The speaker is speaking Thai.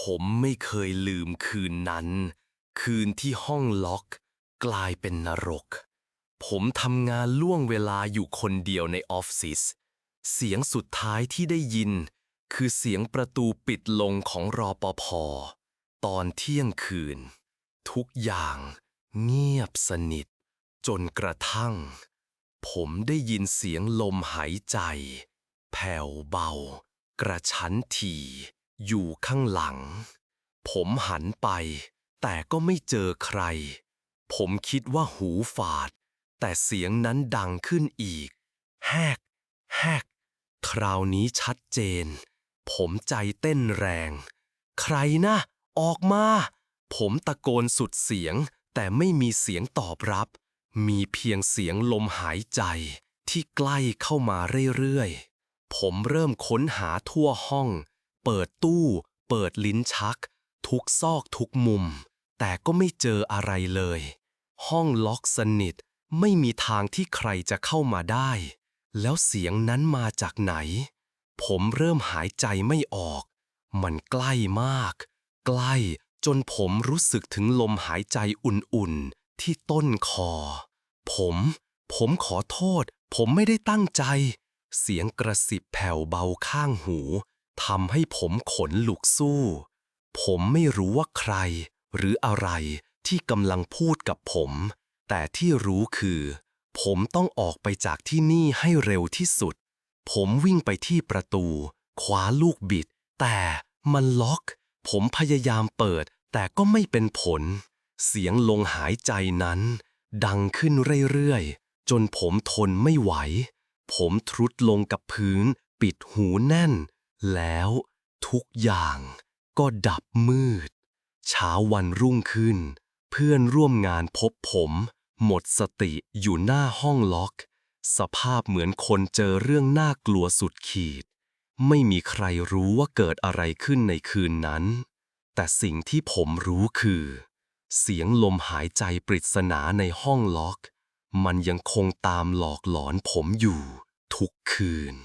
ผมไม่เคยลืมคืนนั้น คืนที่ห้องล็อก กลายเป็นนรก ผมทำงานล่วงเวลาอยู่คนเดียวในออฟฟิศเสียงสุดท้ายที่ได้ยิน คือเสียงประตูปิดลงของรอปภตอนเที่ยงคืน ทุกอย่างเงียบสนิท จนกระทั่ง ผมได้ยินเสียงลมหายใจ แผ่วเบา กระชั้นถี่ อยู่ข้างหลัง ผมหันไป แต่ก็ไม่เจอใคร ผมคิดว่าหูฝาด แต่เสียงนั้นดังขึ้นอีก แฮก แฮก คราวนี้ชัดเจน ผมใจเต้นแรง ใครนะ ออกมา ผมตะโกนสุดเสียง แต่ไม่มีเสียงตอบรับ มีเพียงเสียงลมหายใจที่ใกล้เข้ามาเรื่อยๆ ผมเริ่มค้นหาทั่วห้อง เปิดตู้ เปิดลิ้นชัก ทุกซอกทุกมุม แต่ก็ไม่เจออะไรเลย ห้องล็อกสนิทไม่มีทางที่ใครจะเข้ามาได้ แล้วเสียงนั้นมาจากไหน ผมเริ่มหายใจไม่ออก มันใกล้มาก ใกล้จนผมรู้สึกถึงลมหายใจอุ่นๆ ที่ต้นคอ ผม ผมขอโทษ ผมไม่ได้ตั้งใจ เสียงกระสิบแผ่วเบาข้างหู ทำให้ผมขนลุกสู้ ผมไม่รู้ว่าใคร หรืออะไรที่กำลังพูดกับผม แต่ที่รู้คือ ผมต้องออกไปจากที่นี่ให้เร็วที่สุด ผมวิ่งไปที่ประตูคว้าลูกบิด แต่มันล็อก ผมพยายามเปิด แต่ก็ไม่เป็นผล เสียงลงหายใจนั้น ดังขึ้นเรื่อยๆ จนผมทนไม่ไหว ผมทรุดลงกับพื้น ปิดหูแน่น แล้วทุกอย่างก็ดับมืด เช้าวันรุ่งขึ้น เพื่อนร่วมงานพบผม หมดสติอยู่หน้าห้องล็อก สภาพเหมือนคนเจอเรื่องน่ากลัวสุดขีด ไม่มีใครรู้ว่าเกิดอะไรขึ้นในคืนนั้น แต่สิ่งที่ผมรู้คือ เสียงลมหายใจปริศนาในห้องล็อก มันยังคงตามหลอกหลอนผมอยู่ทุกคืน